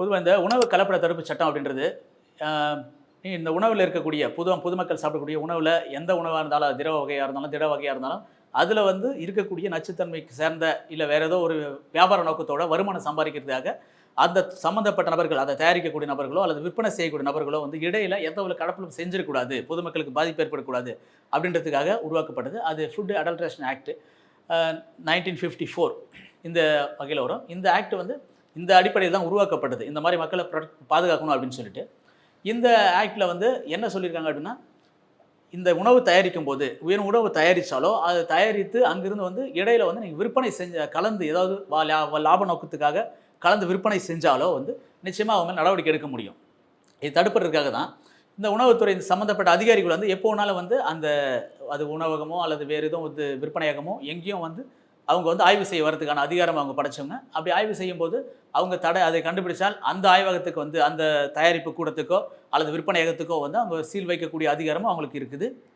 பொதுவாக இந்த உணவு கலப்பட தடுப்பு சட்டம் அப்படின்றது இந்த உணவில் இருக்கக்கூடிய புது பொதுமக்கள் சாப்பிடக்கூடிய உணவில் எந்த உணவாக இருந்தாலும் திரவ வகையாக இருந்தாலும் திட வகையாக இருந்தாலும் அதில் வந்து இருக்கக்கூடிய நச்சுத்தன்மைக்கு சேர்ந்த இல்லை வேறு ஏதோ ஒரு வியாபார நோக்கத்தோட வருமானம் சம்பாதிக்கிறதுக்காக அந்த சம்மந்தப்பட்ட நபர்கள் அதை தயாரிக்கக்கூடிய நபர்களோ அல்லது விற்பனை செய்யக்கூடிய நபர்களோ வந்து இடையில எந்த ஒரு கடப்பிலும் செஞ்சிடக்கூடாது பொதுமக்களுக்கு பாதிப்பு ஏற்படக்கூடாது அப்படின்றதுக்காக உருவாக்கப்பட்டது. அது food adulteration act nineteen fifty four இந்த வகையில் வரும். இந்த ஆக்ட் வந்து இந்த அடிப்படையில் தான் உருவாக்கப்பட்டது. இந்த மாதிரி மக்களை பாதுகாக்கணும் அப்படின்னு சொல்லிட்டு. இந்த ஆக்டில் வந்து என்ன சொல்லியிருக்காங்க அப்படின்னா இந்த உணவு தயாரிக்கும் போது உயர் உணவு தயாரித்தாலோ அதை தயாரித்து அங்கிருந்து வந்து இடையில வந்து நீங்கள் விற்பனை செஞ்ச கலந்து ஏதாவது லாப நோக்கத்துக்காக கலந்து விற்பனை செஞ்சாலோ வந்து நிச்சயமாக அவங்க நடவடிக்கை எடுக்க முடியும். இது தடுப்பதற்காக தான் இந்த உணவுத்துறை சம்மந்தப்பட்ட அதிகாரிகள் வந்து எப்போ வேணாலும் வந்து அந்த அது உணவகமோ அல்லது வேறு எதுவும் வந்து விற்பனையகமோ எங்கேயும் வந்து அவங்க வந்து ஆய்வு செய்ய வரதுக்கான அதிகாரம் அவங்க படைச்சவங்க. அப்படி ஆய்வு செய்யும்போது அவங்க தடை அதை கண்டுபிடிச்சால் அந்த ஆய்வகத்துக்கு வந்து அந்த தயாரிப்பு கூடத்துக்கோ அல்லது விற்பனையகத்துக்கோ வந்து அவங்க சீல் வைக்கக்கூடிய அதிகாரமும் அவங்களுக்கு இருக்குது.